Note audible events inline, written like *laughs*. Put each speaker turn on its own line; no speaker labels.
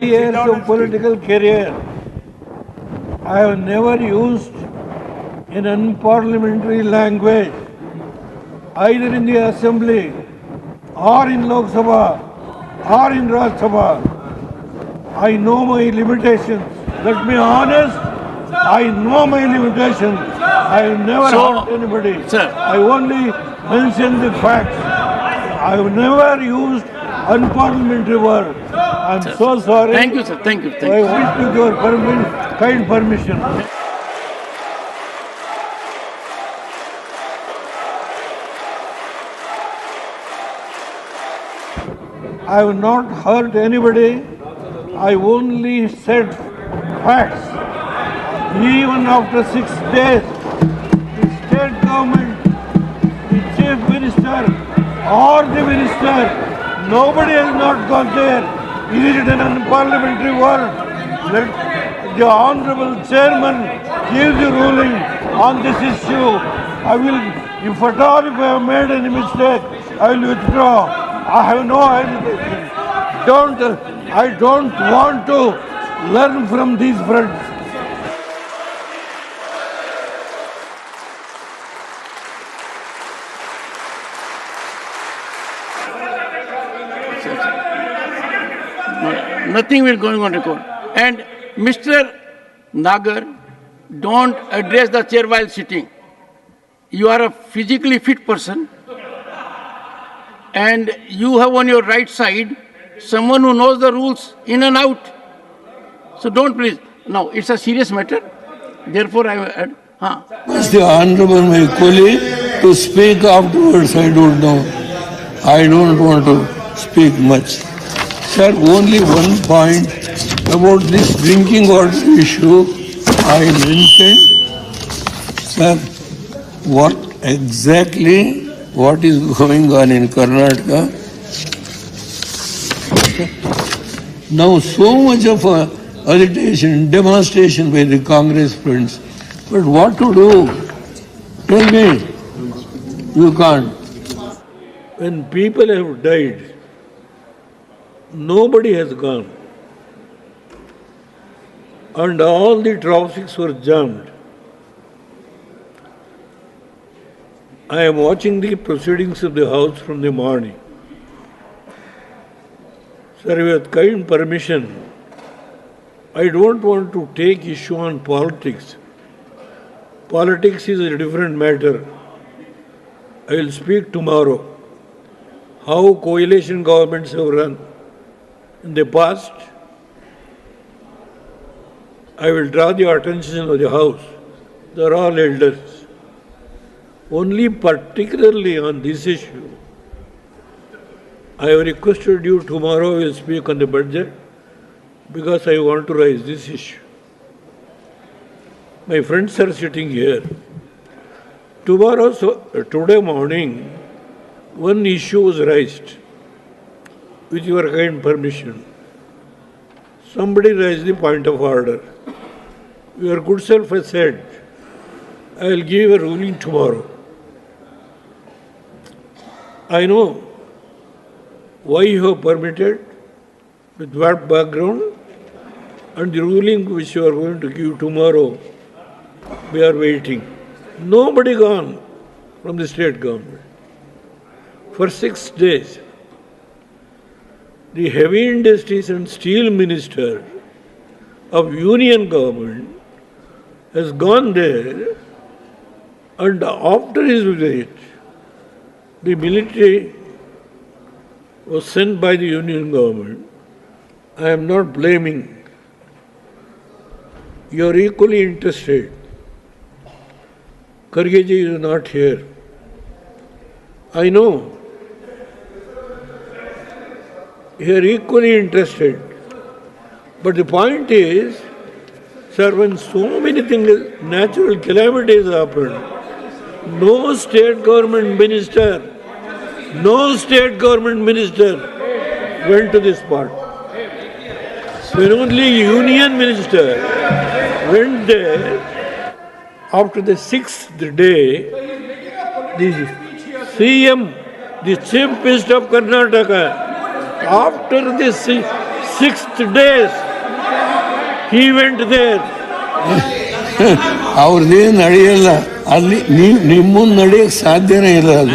years of political career, I have never used an unparliamentary language either in the assembly or in Lok Sabha or in Raj Sabha. I know my limitations. Let me honest. I know my limitations. I have never
So,
hurt anybody.
sir.
I only mention the facts. I have never used unparliamentary word. I am so sorry.
Thank you, sir. Thank you. Thank
I
you.
wish with your permission, kind permission. I have not hurt anybody. I only said facts. Even after six days, the state government, the chief minister or the minister, nobody has not gone there. Is it an unparliamentary word? Let the honorable chairman give the ruling on this issue. I will, if at all if I have made any mistake, I will withdraw. I have no hesitation. Don't, I don't want to learn from these friends.
Nothing will going on record. And Mr. Nagar, don't address the chair while sitting. You are a physically fit person. And you have on your right side someone who knows the rules in and out. So don't please. Now it's a serious matter. Therefore, I. I huh.
The Honorable my colleague to speak afterwards, I don't know. I don't want to speak much. Sir, only one point about this drinking water issue I mentioned. Sir, what exactly, what is going on in Karnataka? Now so much of a agitation, demonstration by the Congress friends. But what to do? Tell me. You can't.
When people have died, nobody has gone. And all the traffics were jammed. I am watching the proceedings of the House from the morning. Sir, with kind permission, I don't want to take issue on politics. Politics is a different matter. I will speak tomorrow how coalition governments have run in the past. I will draw the attention of the House. They are all elders. Only particularly on this issue, I have requested you tomorrow will speak on the budget because I want to raise this issue. My friends are sitting here. Tomorrow, so, today morning, one issue was raised with your kind permission. Somebody raised the point of order. Your good self has said, I will give a ruling tomorrow. I know why you have permitted, with what background, and the ruling which you are going to give tomorrow, we are waiting. Nobody gone from the state government. For six days, the heavy industries and steel minister of union government has gone there and after his visit, the military was sent by the union government. I am not blaming. You are equally interested. Kargeji is not here. I know. Are equally interested. But the point is, sir, when so many things, natural calamities happen, no state government minister, no state government minister went to this part. When only union minister went there, after the sixth day, the CM, the chief minister of Karnataka, after the si-
sixth days, he went there. *laughs*
ಅವ್ರದ್ದೇನು ನಡೆಯಲ್ಲ ಅಲ್ಲಿ ನೀವು ನಿಮ್ಮನ್ನು ನಡೆಯೋಕ್ಕೆ ಸಾಧ್ಯನೇ ಇಲ್ಲ ಅದು